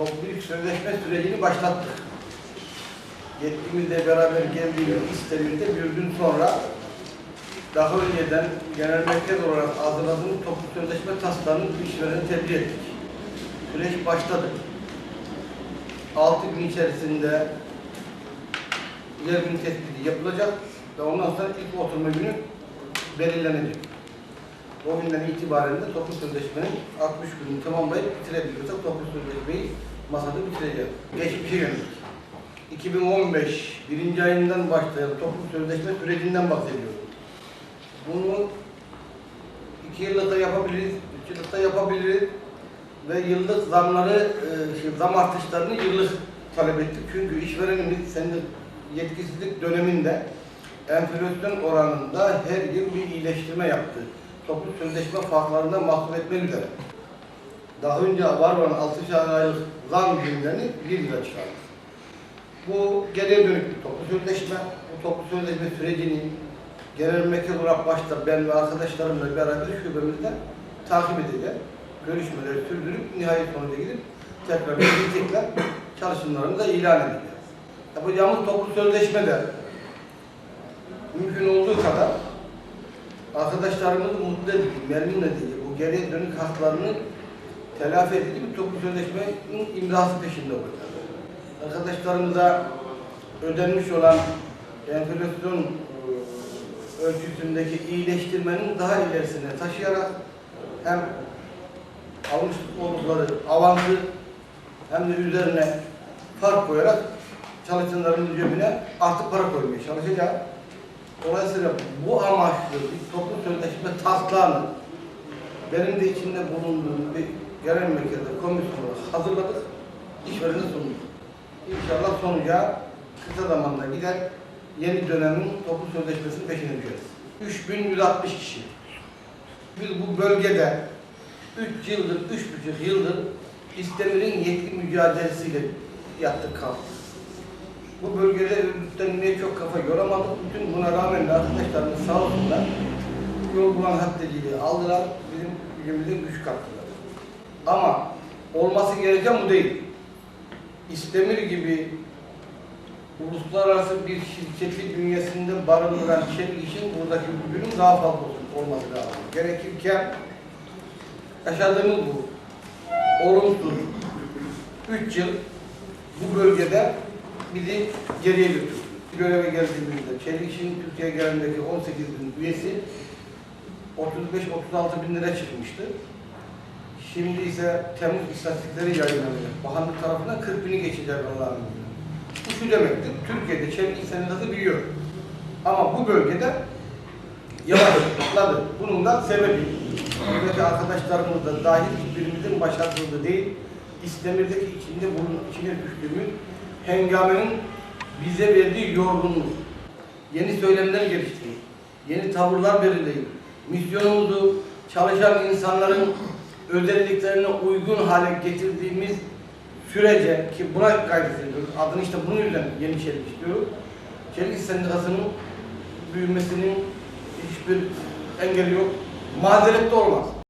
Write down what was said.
toplu iş sözleşme sürecini başlattık. Yetkimizle beraber geldiğimiz İstemir'de bir gün sonra daha önceden genel merkez olarak hazırladığımız toplu sözleşme taslağını işverene tebliğ ettik. Süreç başladı. 6 gün içerisinde yer gün tespiti yapılacak ve ondan sonra ilk oturma günü belirlenecek. O günden itibaren de toplu sözleşmenin 60 gününü tamamlayıp bitirebiliyorsak toplu sözleşmeyi masada bitireceğiz. Geçmişe yönelik. 2015 birinci ayından başlayan toplu sözleşme sürecinden bahsediyorum. Bunu iki yıllıkta yapabiliriz, üç yıllıkta yapabiliriz ve yıllık zamları, e, şey, zam artışlarını yıllık talep ettik. Çünkü işverenimiz senin yetkisizlik döneminde enflasyon oranında her yıl bir iyileştirme yaptı. Toplu sözleşme farklarında mahsup etmek. Daha önce var olan 6 aylık zam günlerini bir yıla çıkardı. Bu geriye dönük bir toplu sözleşme. Bu toplu sözleşme sürecini genel merkez olarak başta ben ve arkadaşlarımla beraber şubemizde takip edeceğiz. Görüşmeleri sürdürüp nihai sonuca gidip tekrar tekrar çalışmalarımızı ilan edeceğiz. Yapacağımız toplu sözleşmede mümkün olduğu kadar arkadaşlarımızı mutlu edici, memnun edici, bu geriye dönük haklarını telafi edici bir toplu sözleşmenin imzası peşinde olacağız. Arkadaşlarımıza ödenmiş olan enflasyon e, ölçüsündeki iyileştirmenin daha ilerisine taşıyarak hem almış oldukları avansı hem de üzerine fark koyarak çalışanlarımızın cebine artık para koymaya çalışacağız. Dolayısıyla bu amaçlı bir toplu sözleşme taslağını benim de içinde bulunduğum bir genel merkezde komisyonu hazırladık, işverene sunduk. İnşallah sonuca kısa zamanda gider yeni dönemin toplu sözleşmesinin peşine düşeriz. 3160 kişi. Biz bu bölgede 3 yıldır, 3,5 yıldır İstemir'in yetki mücadelesiyle yattık kalktık. Bu bölgede örgütlenmeye çok kafa yoramadık. Bütün buna rağmen de arkadaşlarımız sağ olsunlar yol bulan hatteciliği aldılar, bizim gücümüze güç kattılar. Ama olması gereken bu değil. İstemir gibi uluslararası bir şirketi bünyesinde barındıran Çelik işin buradaki gücünün daha fazla olması lazım. Gerekirken yaşadığımız bu olumsuz 3 yıl bu bölgede bizi geriye götürdü. Göreve geldiğimizde Çelik işin Türkiye genelindeki 18 bin üyesi 35-36 bin lira çıkmıştı. Şimdi ise Temmuz istatistikleri yayınlanıyor. Bakanlık tarafından 40 bini geçecek Allah'ın izniyle. Bu şu demektir, Türkiye'de çevre insanı biliyor. Ama bu bölgede yavaşladı. Bunun da sebebi, buradaki arkadaşlarımız da dahil hiçbirimizin başardığı değil, İstemir'deki içinde bunun içine düştüğümüz hengamenin bize verdiği yorgunluk. Yeni söylemler geliştirdik, yeni tavırlar belirleyin. Misyonumuzu çalışan insanların özelliklerine uygun hale getirdiğimiz sürece ki buna gayret ediyoruz. Adını işte bunun yüzden yeni çelik istiyoruz. Çelik sendikasının büyümesinin hiçbir engeli yok. Mazeret de olmaz.